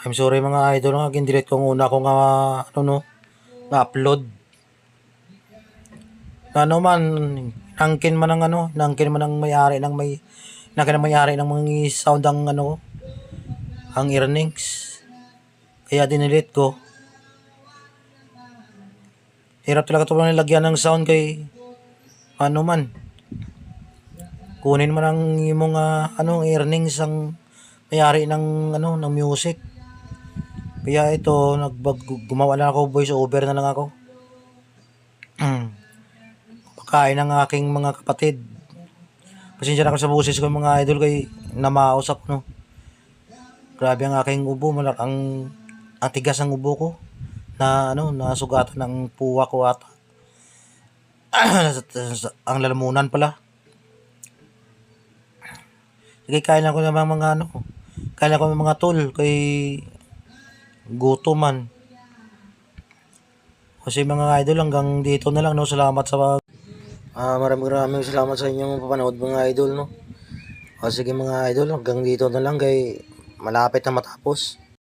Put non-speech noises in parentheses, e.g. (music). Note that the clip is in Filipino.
I'm sorry mga idol nga gindelete ko una ko nga ano no na-upload. Ano man nangkin man ang ano, nangkin man ang may-ari ng may nangkin ang may-ari ng mga sound ang ano ang earnings. Kaya dinilit ko. Hirap talaga ito nilagyan ng sound kay ano man. Kunin man ang imong ah, ano earnings ang may-ari ng ano ng music. Kaya ito nagbag gumawa na ako voice over na lang ako. Pagkain ng aking mga kapatid. Pasensya na ako sa boses ko mga idol kay namaos ako no. Grabe ang aking ubo, malak ang ang tigas ng ubo ko na ano, nasugatan ng puwa ko ata. (clears throat) ang lalamunan pala. Sige, kain lang ko ng mga ano. Kain lang ko ng mga tol kay gutom man. Kasi mga idol hanggang dito na lang no. Salamat sa pag Ah, maraming maraming salamat sa inyong papanood mga idol no. O sige mga idol, hanggang dito na lang kay malapit na matapos.